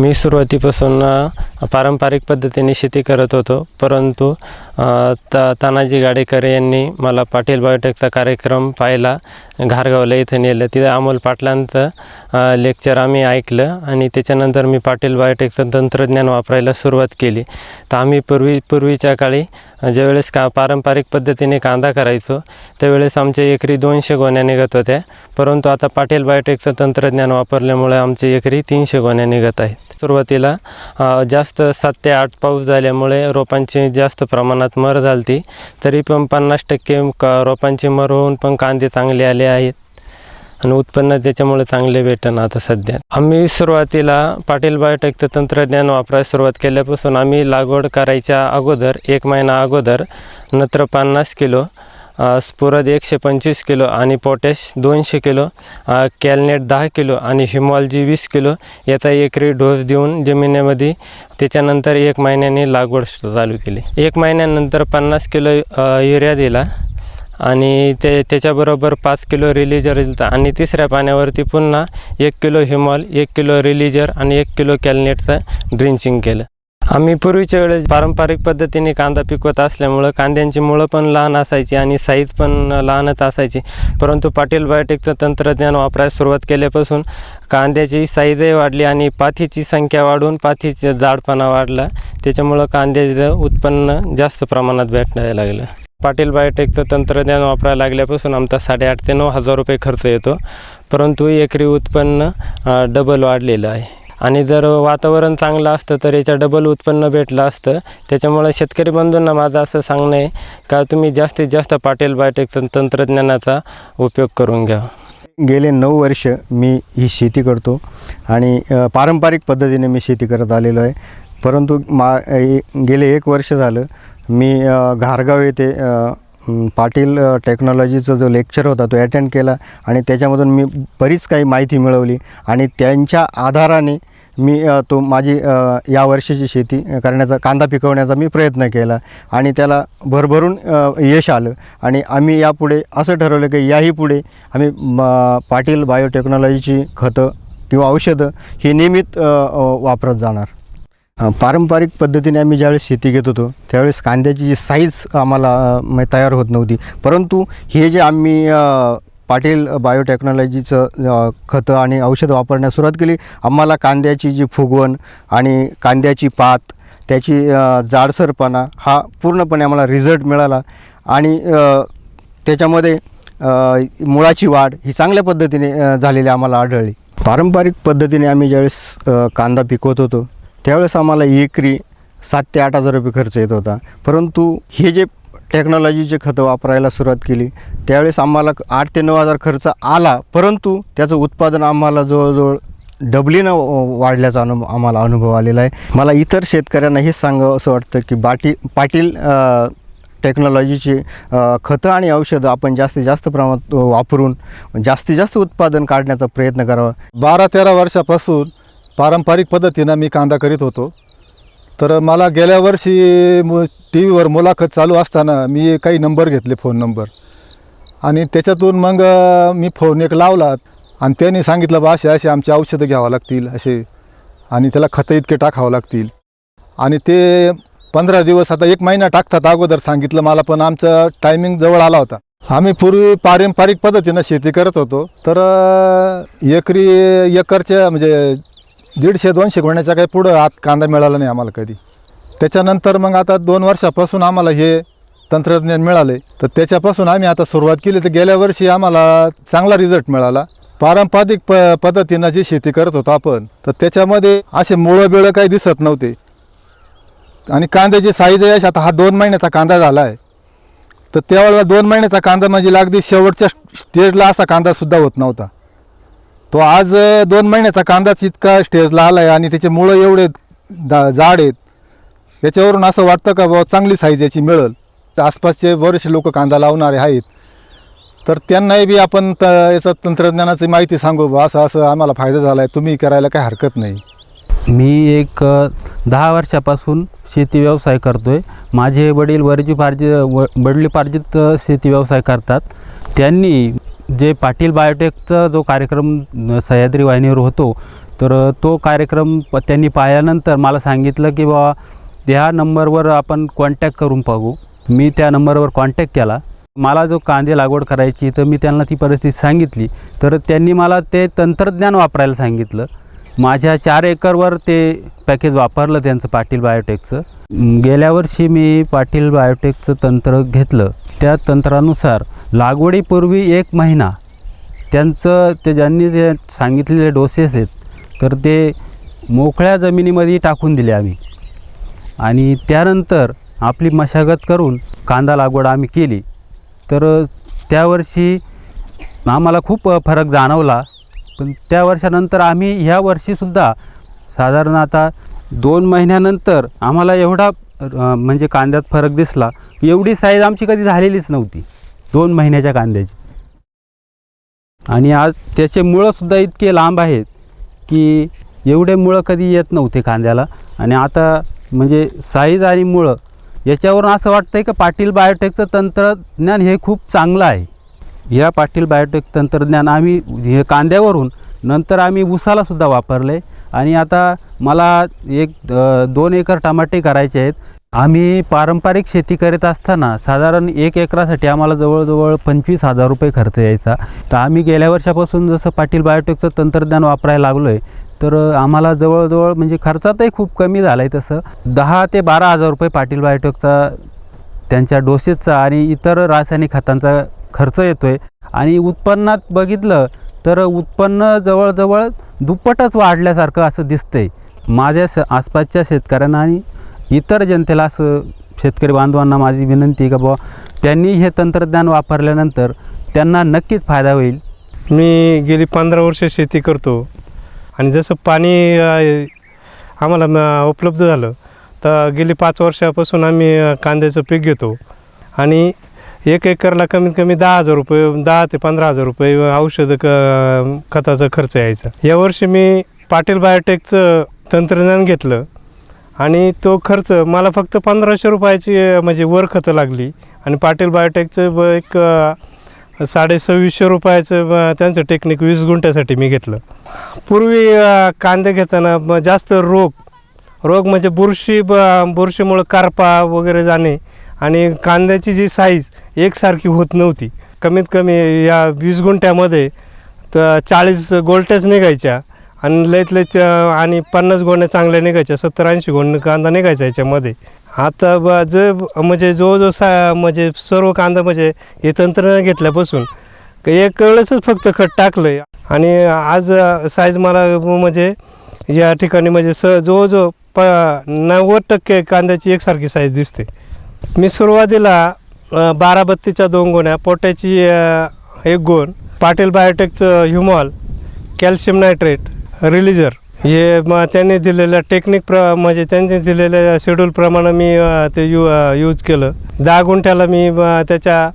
मी सुरुवातीपासून पारंपरिक पद्धतीने शेती करत होतो. परंतु ता तानाजी गाडेकर यांनी मला पाटील बायोटेकचा कार्यक्रम पाहिला. घारगावला इथं नेलं. तिथे अमोल पाटलांचं लेक्चर आम्ही ऐकलं आणि त्याच्यानंतर मी पाटील बायोटेकचं तंत्रज्ञान वापरायला सुरुवात केली. तर आम्ही पूर्वी पूर्वीच्या काळी ज्यावेळेस का पारंपरिक पद्धतीने कांदा करायचो त्यावेळेस आमच्या एकरी दोनशे गोण्या निघत होत्या. परंतु आता पाटील बायोटेकचं तंत्रज्ञान वापरल्यामुळे आमच्या एकरी तीनशे गोण्या निघत आहेत. सुरुवातीला जास्त जास्त सात ते आठ पाऊस झाल्यामुळे रोपांची जास्त प्रमाणात मर झालती. तरी पण पन्नास टक्के क रोपांची मर होऊन पण कांदे चांगले आले आहेत. आणि उत्पन्न त्याच्यामुळे चांगले भेटन आता सध्या. आम्ही सुरुवातीला पाटील बायोटेकचं तंत्रज्ञान वापरायला सुरुवात केल्यापासून आम्ही लागवड करायच्या अगोदर एक महिना अगोदर नत्र पन्नास किलो स्पुरद स्फुरद एकशे पंचवीस किलो आणि पोटॅश दोनशे किलो कॅलनेट दहा किलो आणि हिमॉलजी वीस किलो याचा एकरी डोस देऊन जमिनीमध्ये त्याच्यानंतर एक महिन्याने लागवड चालू केली. एक महिन्यानंतर पन्नास किलो युरिया दिला आणि ते त्याच्याबरोबर पाच किलो रिलीजर दिलं आणि तिसऱ्या पाण्यावरती पुन्हा एक किलो हिमॉल एक किलो रिलीजर आणि एक किलो कॅलनेटचं ड्रिंचिंग केलं. आम्ही पूर्वीच्या वेळेस पारंपरिक पद्धतीने कांदा पिकवत असल्यामुळं कांद्यांची मुळं पण लहान असायची आणि साईज पण लहानच असायची. परंतु पाटील बायोटेकचं तंत्रज्ञान वापरायला सुरुवात केल्यापासून कांद्याची साईजही वाढली आणि पाथीची संख्या वाढून पाथीचा जाडपणा वाढला. त्याच्यामुळं कांद्याचं उत्पन्न जास्त प्रमाणात भेटायला लागलं. पाटील बायोटेकचं तंत्रज्ञान वापरायला लागल्यापासून आमचा साडेआठ ते नऊ हजार रुपये खर्च येतो. परंतु एकरी उत्पन्न डबल वाढलेलं आहे. आणि जर वातावरण चांगलं असतं तर याचं डबल उत्पन्न भेटलं असतं. त्याच्यामुळे शेतकरी बंधूंना माझं असं सांगणं आहे का तुम्ही जास्तीत जास्त पाटील बायोटेक तंत्रज्ञानाचा उपयोग करून घ्या. गेले नऊ वर्ष मी ही शेती करतो आणि पारंपरिक पद्धतीने मी शेती करत आलेलो आहे. परंतु मा ए- गेले एक वर्ष झालं मी घारगाव येथे पाटील टेक्नॉलॉजीचा जो लेक्चर होता तो अटेंड केला आणि त्याच्यामधून मी बरीच काही माहिती मिळवली आणि त्यांच्या आधाराने मी तो माझी यावर्षीची या शेती करण्याचा कांदा पिकवण्याचा मी प्रयत्न केला आणि त्याला भरभरून यश आलं. आणि आम्ही यापुढे असं ठरवलं की याही पुढे आम्ही म, पाटील बायोटेक्नॉलॉजीची खतं किंवा औषधं ही नियमित वापरत जाणार. पारंपरिक पद्धतीने आम्ही ज्यावेळेस शेती घेत होतो त्यावेळेस कांद्याची जी साईज आम्हाला तयार होत नव्हती. परंतु हे जे आम्ही पाटील बायोटेक्नॉलॉजीचं खतं आणि औषध वापरण्यास सुरुवात केली. आम्हाला कांद्याची जी फुगवण आणि कांद्याची पात त्याची जाडसरपणा हा पूर्णपणे आम्हाला रिझल्ट मिळाला. आणि त्याच्यामध्ये मुळाची वाढ ही चांगल्या पद्धतीने झालेली आम्हाला आढळली. पारंपरिक पद्धतीने आम्ही ज्यावेळेस कांदा पिकवत होतो त्यावेळेस आम्हाला एकरी सात ते आठ हजार रुपये खर्च येत होता. परंतु हे जे टेक्नॉलॉजीचे खतं वापरायला सुरुवात केली. त्यावेळेस आम्हाला आठ ते नऊ हजार खर्च आला परंतु त्याचं उत्पादन आम्हाला जवळजवळ डबलीनं वाढल्याचा अनुभव आम्हाला अनुभव आलेला आहे. मला इतर शेतकऱ्यांना हेच सांगावं असं वाटतं की बाटी पाटील टेक्नॉलॉजीचे टेक्नॉलॉजीची खतं आणि औषधं आपण जास्तीत जास्त प्रमाणात वापरून जास्तीत जास्त उत्पादन काढण्याचा प्रयत्न करावा. बारा तेरा वर्षापासून पारंपरिक पद्धतीनं मी कांदा करीत होतो. तर मला गेल्या वर्षी मु टी व्हीवर मुलाखत चालू असताना मी काही नंबर घेतले फोन नंबर. आणि त्याच्यातून मग मी फोन एक लावला आणि त्यांनी सांगितलं बा असे असे आमचे औषधं घ्यावं लागतील असे. आणि त्याला खतं इतके टाकावं लागतील. आणि ते पंधरा दिवस आता एक महिना टाकतात अगोदर सांगितलं मला पण आमचं टायमिंग जवळ आला होता. आम्ही पूर्वी पारंपरिक पद्धतीनं शेती करत होतो. तर एकरी एकरच्या म्हणजे दीडशे दोनशे गुण्याच्या काही पुढं आत कांदा मिळाला नाही आम्हाला कधी. त्याच्यानंतर मग आता दोन वर्षापासून आम्हाला हे तंत्रज्ञान मिळाले तर त्याच्यापासून आम्ही आता सुरुवात केली. तर गेल्या वर्षी आम्हाला चांगला रिझल्ट मिळाला. पारंपरिक प पद्धतीनं जी शेती करत होतो आपण तर त्याच्यामध्ये असे मुळं बिळं काही दिसत नव्हते. आणि कांद्याची साईज आहे आता हा दोन महिन्याचा कांदा झाला आहे तर त्यावेळेला दोन महिन्याचा कांदा म्हणजे अगदी शेवटच्या स्टेजला असा कांदासुद्धा होत नव्हता. तो आज दोन महिन्याचा कांदाच इतका स्टेजला आला आहे आणि त्याचे मुळं एवढे दा जाड आहेत. याच्यावरून असं वाटतं का बाबा चांगली साईज याची मिळेल? तर आसपासचे बरेचसे लोक कांदा लावणारे आहेत. तर त्यांनाही बी आपण त याचं तंत्रज्ञानाची माहिती सांगू बा असं असं आम्हाला फायदा झाला आहे तुम्ही करायला काही हरकत नाही. मी एक दहा वर्षापासून शेती व्यवसाय करतो आहे माझे वडील वडिलोपार्जित व वडली अ, शेती व्यवसाय करतात. त्यांनी जे पाटील बायोटेकचा जो कार्यक्रम सह्याद्री वाहिनीवर होतो तर तो कार्यक्रम प त्यांनी पाहिल्यानंतर मला सांगितलं की बाबा ह्या नंबरवर आपण कॉन्टॅक्ट करून पाहू. मी त्या नंबरवर कॉन्टॅक्ट केला. मला जो कांदे लागवड करायची तर मी त्यांना ती परिस्थिती सांगितली. तर त्यांनी मला ते तंत्रज्ञान वापरायला सांगितलं. माझ्या चार एकरवर ते पॅकेज वापरलं त्यांचं पाटील बायोटेकचं. गेल्या वर्षी मी पाटील बायोटेकचं तंत्र घेतलं. त्या तंत्रानुसार लागवडीपूर्वी एक महिना त्यांचं ते ज्यांनी जे सांगितलेले डोसेस आहेत तर ते मोकळ्या जमिनीमध्ये टाकून दिले आम्ही. आणि त्यानंतर आपली मशागत करून कांदा लागवड आम्ही केली. तर त्यावर्षी आम्हाला खूप फरक जाणवला. पण त्या वर्षानंतर आम्ही ह्या वर्षीसुद्धा साधारण आता दोन महिन्यानंतर आम्हाला एवढा म्हणजे कांद्यात फरक दिसला. एवढी साईज आमची कधी झालेलीच नव्हती. दोन महिन्याच्या कांद्याची. आणि आज त्याचे मुळंसुद्धा इतके लांब आहेत की एवढे मुळं कधी येत नव्हते कांद्याला. आणि आता म्हणजे साईज आणि मुळं याच्यावरून असं वाटतं आहे की पाटील बायोटेकचं तंत्रज्ञान हे खूप चांगलं आहे. या पाटील बायोटेक तंत्रज्ञान आम्ही हे कांद्यावरून नंतर आम्ही ऊसालासुद्धा वापरले. आणि आता मला एक दोन एकर टमाटे करायचे आहेत. आम्ही पारंपरिक शेती करीत असताना साधारण एक एकरासाठी आम्हाला जवळजवळ पंचवीस हजार रुपये खर्च यायचा. तर आम्ही गेल्या वर्षापासून जसं पाटील बायोटेकचं तंत्रज्ञान वापरायला लागलो आहे तर आम्हाला जवळजवळ म्हणजे खर्चातही खूप कमी झाला आहे तसं. दहा ते बारा हजार रुपये पाटील बायोटेकचा त्यांच्या डोसेसचा आणि इतर रासायनिक खतांचा खर्च येतो आहे आणि उत्पन्नात बघितलं तर उत्पन्न जवळजवळ दुप्पटच वाढल्यासारखं असं दिसतंय. माझ्या स आसपासच्या शेतकऱ्यांना आणि इतर जनतेला असं शेतकरी बांधवांना माझी विनंती आहे का बुवा त्यांनी हे तंत्रज्ञान वापरल्यानंतर त्यांना नक्कीच फायदा होईल. मी गेली पंधरा वर्ष शेती करतो. आणि जसं पाणी अ, आम्हाला म- उपलब्ध झालं तर गेली पाच वर्षापासून आम्ही अ, कांद्याचं पीक घेतो. आणि एक एकरला कमीत कमी दहा हजार रुपये दहा ते पंधरा हजार रुपये औषध क खताचा खर्च यायचा. यावर्षी मी पाटील बायोटेकचं तंत्रज्ञान घेतलं आणि तो खर्च मला फक्त पंधराशे रुपयाची म्हणजे वर खतं लागली आणि पाटील बायोटेकचं ब- एक साडे सव्वीसशे रुपयाचं त्यांचं टेक्निक वीस गुंठ्यासाठी मी घेतलं. पूर्वी कांदे घेताना जास्त रोग रोग म्हणजे बुरशी ब बुरशीमुळं कारपा वगैरे जाणे आणि कांद्याची जी साईज एकसारखी होत नव्हती. कमीत कमी या वीस गुंठ्यामध्ये तर चाळीस गोलट्याच निघायच्या आणि लईत लईत आणि पन्नास गोण्या चांगल्या निघायच्या सत्तर ऐंशी गोण कांदा निघायचा याच्यामध्ये. आता ब जे म्हणजे जो जो सा म्हणजे सर्व कांदा म्हणजे हे तंत्रज्ञान घेतल्यापासून एक वेळेसच फक्त खत टाकलं आहे आणि आज साईज मला म्हणजे या ठिकाणी म्हणजे स जवळजवळ प नव्वद टक्के कांद्याची एकसारखी साईज दिसते. मी सुरुवातीला बाराबत्तीच्या बारा दोन गोण्या पोट्याची एक गोण पाटील बायोटेकचं ह्युमॉल कॅल्शियम नायट्रेट रिलीजर. हे मग त्यांनी दिलेल्या टेक्निक प्र म्हणजे त्यांनी दिलेल्या शेड्यूलप्रमाणे मी ते यू यूज केलं. दहा गुंठ्याला मी त्याच्या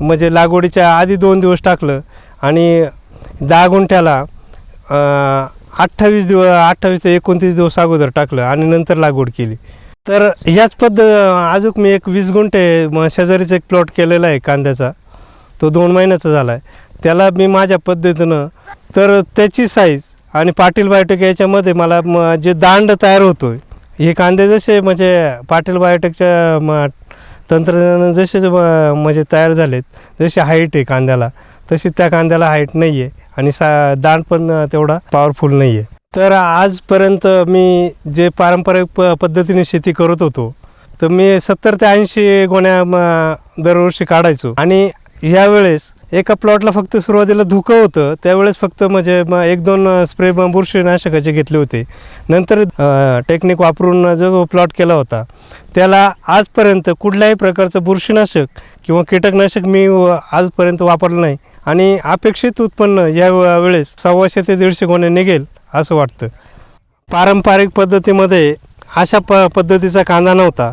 म्हणजे लागवडीच्या आधी दोन दिवस टाकलं आणि दहा गुंठ्याला अठ्ठावीस दिवस अठ्ठावीस ते एकोणतीस दिवस अगोदर टाकलं आणि नंतर लागवड केली. तर ह्याच पद्ध अजून मी एक वीस गुंठे म शेजारीच एक प्लॉट केलेला आहे कांद्याचा. तो दोन महिन्याचा झाला आहे त्याला मी माझ्या पद्धतीनं तर त्याची साईज आणि पाटील बायोटेक याच्यामध्ये मला म जे दांड तयार होतो आहे हे कांदे जसे म्हणजे पाटील बायोटेकच्या म तंत्रज्ञान जसे म्हणजे तयार झालेत जशी हाईट आहे कांद्याला तशी त्या कांद्याला हाईट नाही आहे आणि सा दांड पण तेवढा पॉवरफुल नाही आहे तर आजपर्यंत मी जे पारंपरिक प पद्धतीने शेती करत होतो तर मी सत्तर ते ऐंशी गोण्या दरवर्षी काढायचो. आणि ह्यावेळेस एका प्लॉटला फक्त सुरुवातीला धुकं होतं त्यावेळेस फक्त म्हणजे एक दोन स्प्रे बुरशीनाशकाचे घेतले होते. नंतर टेक्निक वापरून जो प्लॉट केला होता त्याला आजपर्यंत कुठल्याही प्रकारचं बुरशीनाशक किंवा कीटकनाशक मी आजपर्यंत वापरलं नाही. आणि अपेक्षित उत्पन्न या वेळेस सव्वाशे ते दीडशे गोण्या निघेल. असं वाटतं. पारंपरिक पद्धतीमध्ये अशा प पद्धतीचा कांदा नव्हता.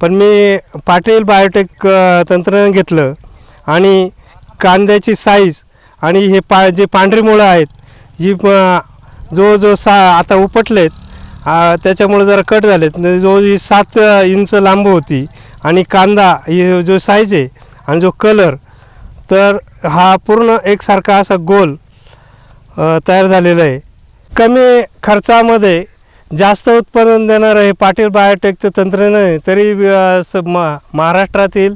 पण मी पाटील बायोटेक तंत्रज्ञान घेतलं आणि कांद्याची साईज आणि हे पा जे पांढरी मुळं आहेत ही जो जो सा आता उपटलेत त्याच्यामुळे जरा कट झालेत. जो ही सात इंच लांब होती आणि कांदा ही जो साईज आहे आणि जो कलर तर हा पूर्ण एकसारखा असा गोल तयार झालेला आहे. कमी खर्चामध्ये जास्त उत्पादन देणारं हे पाटील बायोटेकचं तंत्रज्ञान आहे तरी स मा महाराष्ट्रातील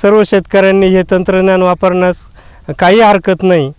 सर्व शेतकऱ्यांनी हे तंत्रज्ञान वापरण्यास काही हरकत नाही.